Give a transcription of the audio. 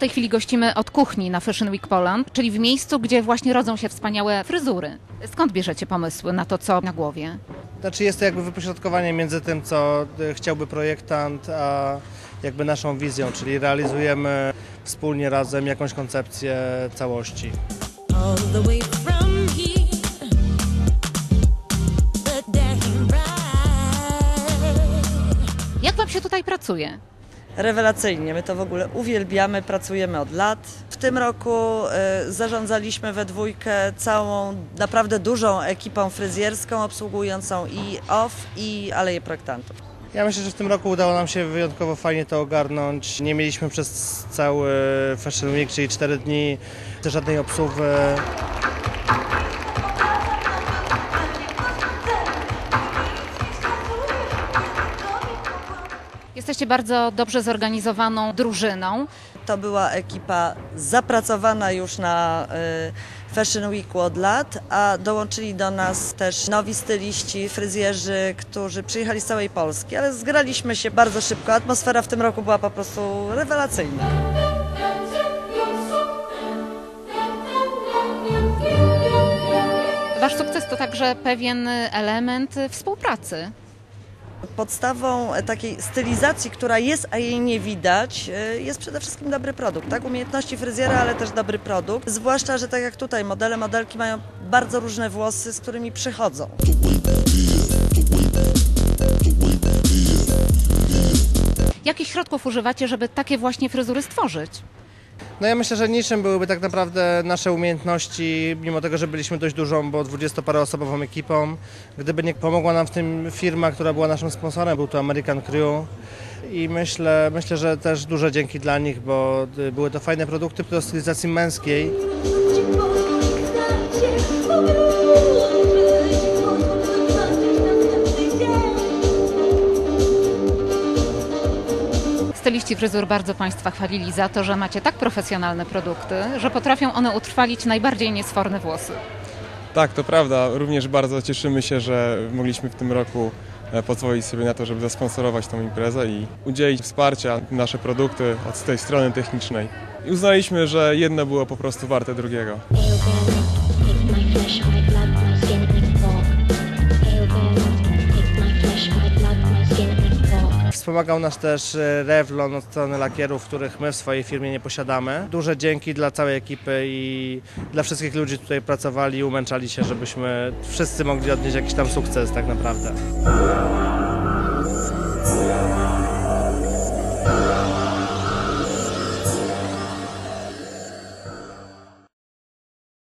tej chwili gościmy od kuchni na Fashion Week Poland, czyli w miejscu, gdzie właśnie rodzą się wspaniałe fryzury. Skąd bierzecie pomysły na to, co na głowie? Znaczy jest to jakby wypośrodkowanie między tym, co y, chciałby projektant, a jakby naszą wizją, czyli realizujemy wspólnie razem jakąś koncepcję całości. Jak wam się tutaj pracuje? Rewelacyjnie, my to w ogóle uwielbiamy, pracujemy od lat. W tym roku y, zarządzaliśmy we dwójkę całą naprawdę dużą ekipą fryzjerską obsługującą i OFF i Aleje Projektantów. Ja myślę, że w tym roku udało nam się wyjątkowo fajnie to ogarnąć. Nie mieliśmy przez cały Fashion Week, czyli 4 dni, żadnej obsługi. Jesteście bardzo dobrze zorganizowaną drużyną. To była ekipa zapracowana już na y, Fashion Weeku od lat, a dołączyli do nas też nowi styliści, fryzjerzy, którzy przyjechali z całej Polski, ale zgraliśmy się bardzo szybko. Atmosfera w tym roku była po prostu rewelacyjna. Wasz sukces to także pewien element współpracy. Podstawą e, takiej stylizacji, która jest, a jej nie widać, e, jest przede wszystkim dobry produkt. Tak? Umiejętności fryzjera, ale też dobry produkt. Zwłaszcza, że tak jak tutaj, modele, modelki mają bardzo różne włosy, z którymi przychodzą. Jakich środków używacie, żeby takie właśnie fryzury stworzyć? No ja myślę, że niczym byłyby tak naprawdę nasze umiejętności, mimo tego, że byliśmy dość dużą, bo dwudziestoparoosobową ekipą. Gdyby nie pomogła nam w tym firma, która była naszym sponsorem, był to American Crew. I myślę, myślę, że też duże dzięki dla nich, bo y, były to fajne produkty do stylizacji męskiej. Styliści fryzur bardzo Państwa chwalili za to, że macie tak profesjonalne produkty, że potrafią one utrwalić najbardziej niesforne włosy. Tak, to prawda. Również bardzo cieszymy się, że mogliśmy w tym roku e, pozwolić sobie na to, żeby zasponsorować tą imprezę i udzielić wsparcia nasze produkty od tej strony technicznej. I uznaliśmy, że jedno było po prostu warte drugiego. Wspomagał nas też y, Revlon od strony lakierów, których my w swojej firmie nie posiadamy. Duże dzięki dla całej ekipy i dla wszystkich ludzi którzy tutaj pracowali i umęczali się, żebyśmy wszyscy mogli odnieść jakiś tam sukces tak naprawdę.